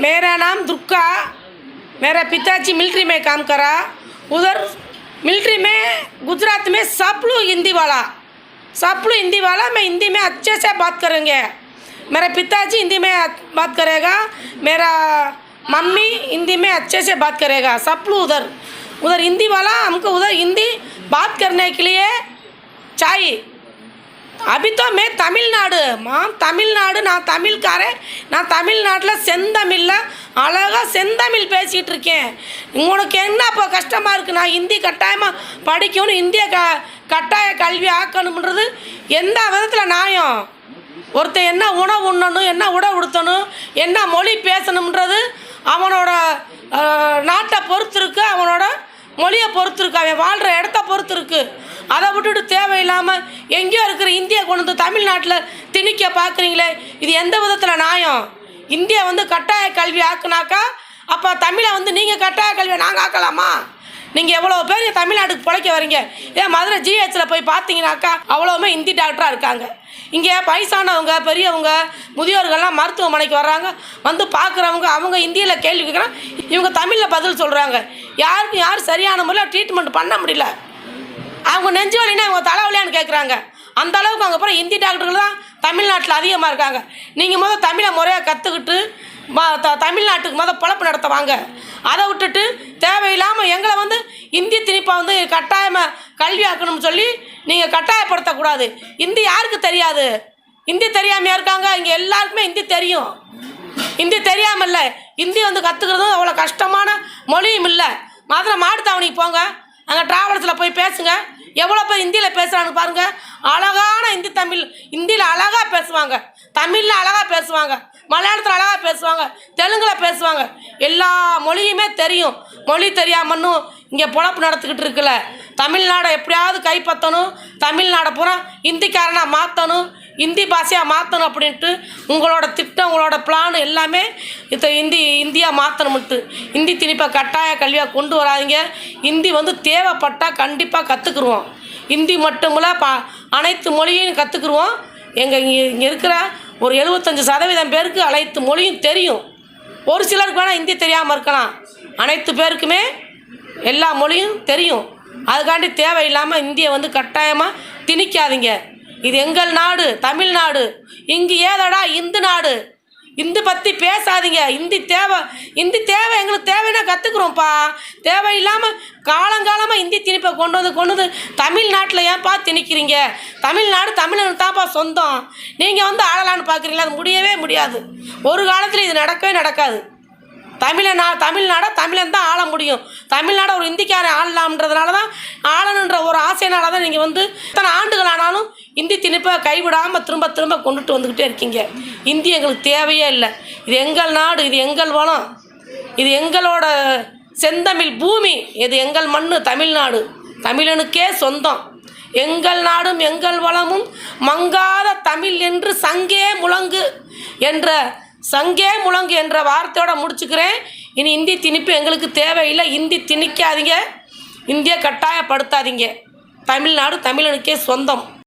मेरा नाम दुर्गा। मेरा पिताजी मिलिट्री में काम करा। उधर मिलिट्री में गुजरात में सब लोग हिंदी वाला। सब लोग हिंदी वाला, मैं हिंदी में अच्छे से बात करेंगे। मेरा पिताजी हिंदी में बात करेगा। मेरा मम्मी हिंदी में अच्छे से बात करेगा। सब लोग उधर। उधर हिंदी वाला, हमको उधर हिंदी बात करने के लिए चाहिए। அபித்தோ தமிழ்நாடு. மாம் தமிழ்நாடு நான் தமிழ்காரன். நான் தமிழ்நாட்டில் செந்தமிழில் அழகாக செந்தமிழ் பேசிகிட்டு இருக்கேன். உனக்கு என்ன இப்போ கஷ்டமாக இருக்குது நான் ஹிந்தி கட்டாயமாக படிக்கணும் இந்திய க கட்டாய கல்வி ஆக்கணுன்றது எந்த விதத்தில் நியாயம்? ஒருத்தர் என்ன உணவு உண்ணணும் என்ன உடை உடுத்தணும் என்ன மொழி பேசணுன்றது அவனோட நாட்டை பொறுத்து இருக்குது அவனோட மொழியை பொறுத்து இருக்குது அவன் வாழ்கிற இடத்த பொறுத்து இருக்குது அதை விட்டுட்டு தேவையில்லாமல் எங்கேயோ இருக்கிற இந்தியா கொண்டு வந்து தமிழ்நாட்டில் திணிக்க பார்க்குறீங்களே இது எந்த விதத்தில் நியாயம்? இந்தியா வந்து கட்டாய கல்வி ஆக்குனாக்கா அப்போ தமிழை வந்து நீங்கள் கட்டாய கல்வியை நாங்கள் ஆக்கலாமா? நீங்கள் எவ்வளோ பேர் தமிழ்நாட்டுக்கு பிழைக்க வரீங்க? ஏன் மதுரை ஜிஹெச்சில் போய் பார்த்தீங்கன்னாக்கா அவ்வளோவுமே ஹிந்தி டாக்டராக இருக்காங்க. இங்கே வயசானவங்க பெரியவங்க முதியோர்கள்லாம் மருத்துவமனைக்கு வர்றாங்க. வந்து பார்க்குறவங்க அவங்க ஹிந்தியில் கேள்வி கேட்குறாங்க. இவங்க தமிழில் பதில் சொல்கிறாங்க யாருக்கும் யாரும் சரியான முறையில் ட்ரீட்மெண்ட் பண்ண முடியல. அவங்க நெஞ்சு வலினா அவங்க தலைவலியான்னு கேட்குறாங்க அந்த அளவுக்கு அவங்க அப்புறம் ஹிந்தி டாக்டர்கள் தான் தமிழ்நாட்டில் அதிகமாக இருக்காங்க நீங்கள் முதல் தமிழை முறையாக கற்றுக்கிட்டு த தமிழ்நாட்டுக்கு முதல் பொழப்பு நடத்த வாங்க. அதை விட்டுட்டு தேவையில்லாமல் எங்களை வந்து இந்தி திணிப்பை வந்து கட்டாயமாக கல்வி ஆக்கணும்னு சொல்லி நீங்கள் கட்டாயப்படுத்தக்கூடாது. இந்தி யாருக்கு தெரியாது? ஹிந்தி தெரியாமையாக இருக்காங்க இங்கே எல்லாருக்குமே ஹிந்தி தெரியும். ஹிந்தி இல்லை ஹிந்தி வந்து கற்றுக்கிறதும் அவ்வளோ கஷ்டமான மொழியும் இல்லை. மதுரை மாட்டுத்தாவணிக்கு போங்க. அங்கே ட்ராவல்ஸில் போய் பேசுங்க. எவ்வளோ பேர் ஹிந்தியில் பேசுகிறாங்க பாருங்கள் அழகான இந்தி தமிழ் ஹிந்தியில் அழகாக பேசுவாங்க. தமிழில் அழகாக பேசுவாங்க. மலையாளத்தில் அழகாக பேசுவாங்க. தெலுங்கில் பேசுவாங்க. எல்லா மொழியுமே தெரியும். மொழி தெரியாமன்னும் இங்கே பொழப்பு நடத்திக்கிட்டு இருக்குல்ல. தமிழ்நாடை எப்படியாவது கைப்பற்றணும் தமிழ்நாடை பூரா ஹிந்திக்காரனாக மாற்றணும் ஹிந்தி பாஷையாக மாற்றணும் அப்படின்ட்டு உங்களோட திட்டம் உங்களோட பிளான் எல்லாமே இத்த ஹிந்தி இந்தியா மாற்றணும்ட்டு ஹிந்தி திணிப்பை கட்டாய கல்வியாக கொண்டு வராதீங்க. ஹிந்தி வந்து தேவைப்பட்டால் கண்டிப்பாக கற்றுக்குருவோம் ஹிந்தி மட்டுமில்ல பா அனைத்து மொழியையும் கற்றுக்குருவோம் எங்கள் இங்கே இங்கே இருக்கிற ஒரு எழுபத்தஞ்சு சதவீதம் பேருக்கு அனைத்து மொழியும் தெரியும். ஒரு சிலருக்கு வேணால் ஹிந்தி தெரியாமல் இருக்கலாம். அனைத்து பேருக்குமே எல்லா மொழியும் தெரியும். அதுக்காண்டி தேவையில்லாமல் இந்தியை வந்து கட்டாயமாக திணிக்காதீங்க. இது எங்கள் நாடு தமிழ்நாடு இங்கு ஏதடா இந்து நாடு? இந்து பற்றி பேசாதீங்க. இந்தி தேவை இந்தி தேவை எங்களுக்கு தேவைன்னா கற்றுக்குறோம்ப்பா தேவையில்லாமல் காலங்காலமாக இந்தி திணிப்பை கொண்டு வந்து கொண்டு வந்து தமிழ்நாட்டில் ஏன்ப்பா திணிக்கிறீங்க? தமிழ்நாடு தமிழனுக்கு தான்ப்பா சொந்தம். நீங்கள் வந்து ஆளலான்னு பார்க்குறீங்களா அது முடியவே முடியாது. ஒரு காலத்தில் இது நடக்கவே நடக்காது. தமிழனா தமிழ்நாடை தமிழன் தான் ஆள முடியும். தமிழ்நாடை ஒரு இந்திக்காரன் ஆளலாம்ன்றதுனால தான் ஆளணுன்ற ஒரு ஆசையினால தான் நீங்கள் வந்து இத்தனை ஆண்டுகள் ஆனாலும் இந்தி திணிப்பை கைவிடாமல் திரும்ப திரும்ப கொண்டுட்டு வந்துக்கிட்டே இருக்கீங்க. இந்தி எங்களுக்கு தேவையே இல்லை. இது எங்கள் நாடு இது எங்கள் வளம். இது எங்களோட செந்தமிழ் பூமி. இது எங்கள் மண் தமிழ்நாடு. தமிழனுக்கே சொந்தம். எங்கள் நாடும் எங்கள் வளமும் மங்காத தமிழ் என்று சங்கே முழங்கு என்ற சங்கே முழங்கு என்ற வார்த்தையோடு முடிச்சுக்கிறேன். இனி இந்தி திணிப்பு எங்களுக்கு தேவையில்லை. இந்தி திணிக்காதீங்க. இந்திய கட்டாயப்படுத்தாதீங்க. தமிழ்நாடு தமிழனுக்கே சொந்தம்.